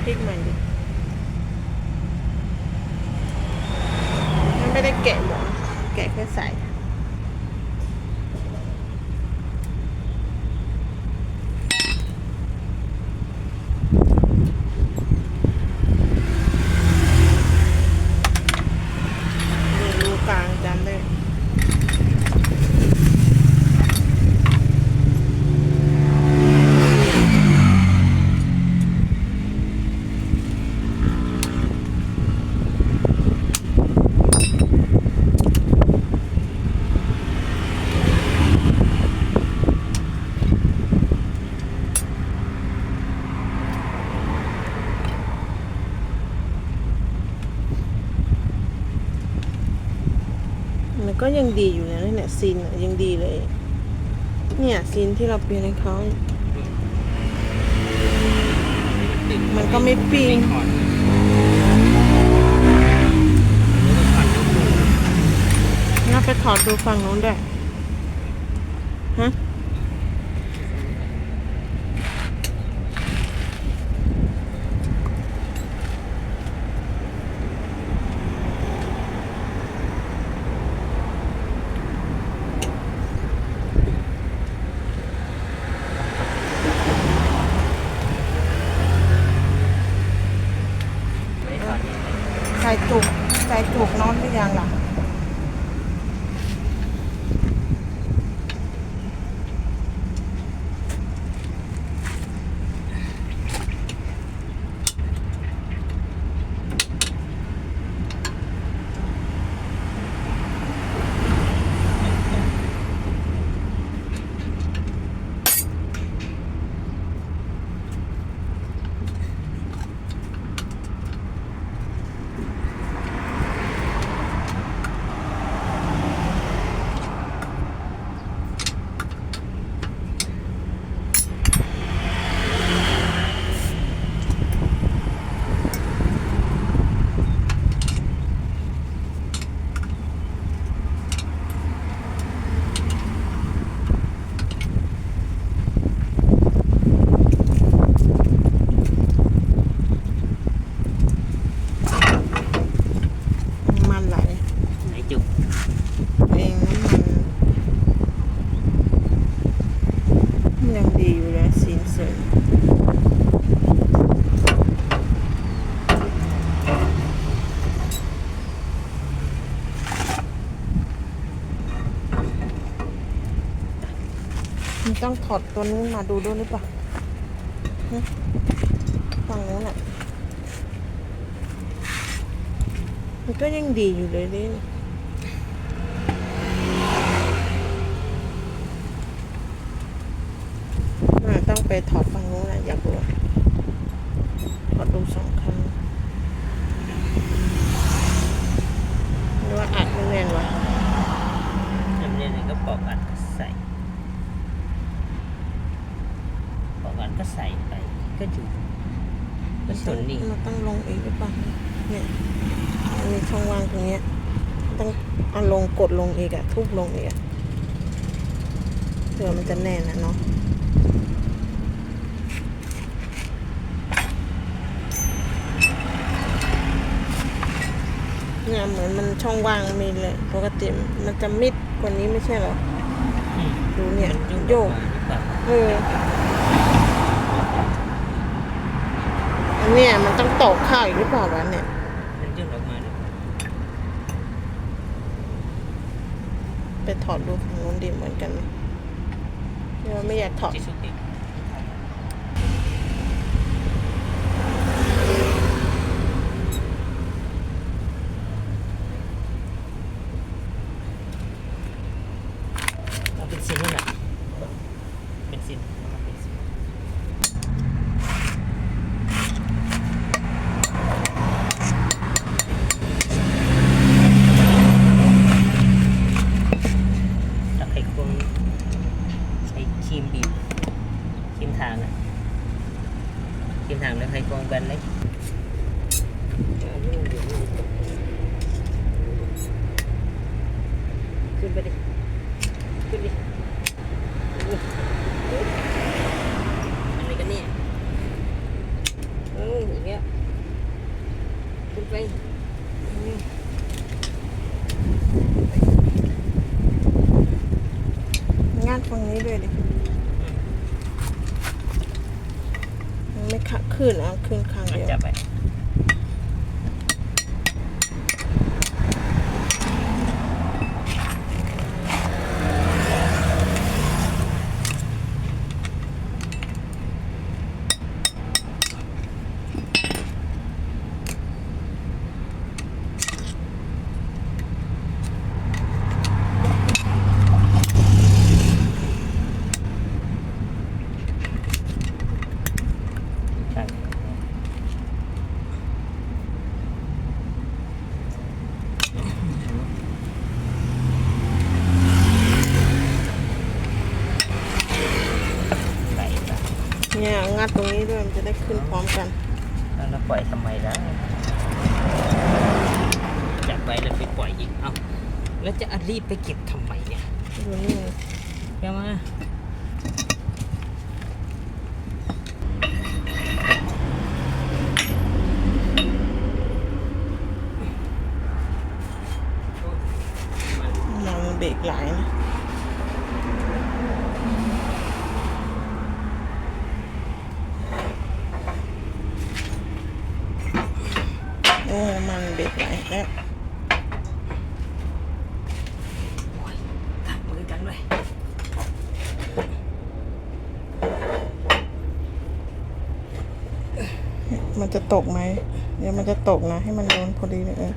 เอาพริกใหม่ดิมันไม่ได้แกะหมดแกะแค่ใส่ นี่รูกลางจำได้ มัน ก็ยังดีอยู่นะเนี่ยซีนยังดีเลย เนี่ยซีนที่เราเปลี่ยนให้เขาเนี่ยมันก็ไม่ปิ้งถอดน่าไปถอดดูฝั่งนู้นด้วยฮะ ต้องถอดตัวนู้นมาดูด้วยหรือเปล่าฝั่งนู้นอะมันก็ยังดีอยู่เลยนี่ต้องไปถอดฝั่งนู้นนะอยากรู้ถอดดูสองครั้งหรือว่าอัดไม่แน่นวะ ทำเนี่ยก็ปอกอัดก็ใส่ปอ กอัดก็ใส่ไป ก็จุกก็ส่วนนี้มันต้องลงอีกหรือเปล่าเนี่ยมันมีช่องว่างตรงเนี้ยต้องเอาลงกดลงอีกอะทุบลงอีกอะเผื่อมันจะแน่นนะเนาะเนี่ยเหมือนมันช่องว่างมีเลยปกติมันจะมิดกว่านี้ไม่ใช่เหรออืมดูเนี่ยมันโยยุ่งกกว่าหรือเปล่าเอออัน เนี่ย มันต้องตอกข้าวอีกหรือเปล่าวะเนี่ยมันยื่นออกมาหรือเปล่าไปถอดดูฝั่งนู้นดีเหมือนกันไหมเดี๋ยวไม่อยากถอดที่สุดอีกเอาเป็นซินนี่แหละเป็นซินน้ำมันเป็นซิน ฝั่งนี้ด้วยดิมันไม่ขะขึ้นเอาขึ้นข้างมันเดียวจะไป ใช่ไหลไป เนี่ย งัดตรงนี้ด้วยมันจะได้ขึ้นพร้อมกัน แล้วเราปล่อยทำไมล่ะจับไปแล้วไปปล่อยอีก เอ้าแล้วจะเอารีบไปเก็บทำไมเนี่ยดูนี่ไงเดี๋ยวมา มันเบรกหลายนะ โอ้มันเบรกหลายแล้วตัดมือกันด้วยมันจะตกไหม เดี๋ยวมันจะตกนะ ให้มันโดนพอดีเลยเออ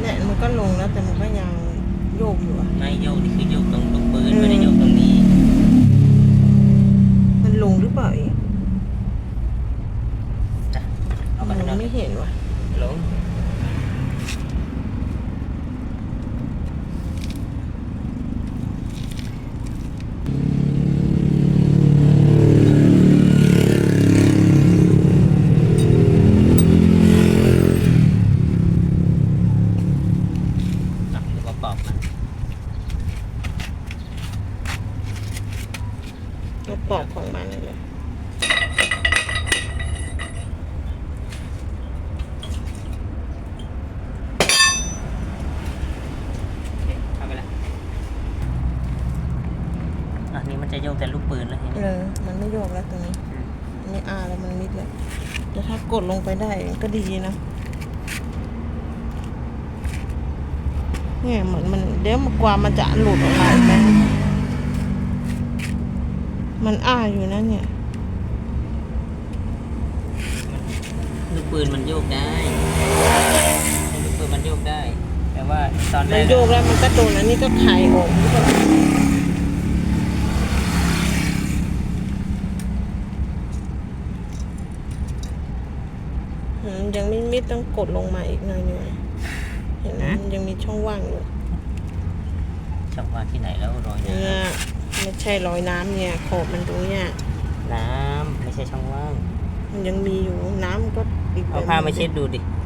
เนี่ยมันก็ลงแล้วแต่มันก็ยังโยกอยู่อะ ไม่ โยกนี่คือโยกตรงลูกปืนไม่ได้โยกตรงนี้ มันลงหรือเปล่าอีกจ้ะเอาไปมัข้างนอกนไม่เห็นว่ะ ลงอะดูประกอบนะ ก็ปอกของมันเลย โอเคเข้าไปละอันนี้มัน จะโยกแต่ลูกปืนแล้วทีเอนี้อมันไม่โยกแล้วตรงนี้อันนี้อาแล้วมันมิดเลยแต่ถ้ากดลงไปได้ก็ดีนะเนี่ยเหมือนมันเดี๋ยวกว่ามันจะหลุดออกมาอีกไหมมันอ้าอยู่นะเนี่ย ลูกปืนมันโยกได้ลูกปืนมันโยกได้ แต่ว่าตอนแรมันกโยกแล้วมันก็โดนอันนี้ก็ไข่ออกหรือเปล่าอืม ยังไม่มิดต้องกดลงมาอีกหน่อยหนึงเห็นไหมมันยังมีช่องว่างอยู่ช่องว่างที่ไหนแล้วรอยน้เนี่ยไม่ใช่รอยน้ำเนี่ยขอบมันตรงเนี่ยำน้ำไม่ใช่ช่องว่างมันยังมีอยู่น้ำก็อีกเอาแบบผ้าหนึ่งมาเช็ดดูดิเถียงอีกเลยกด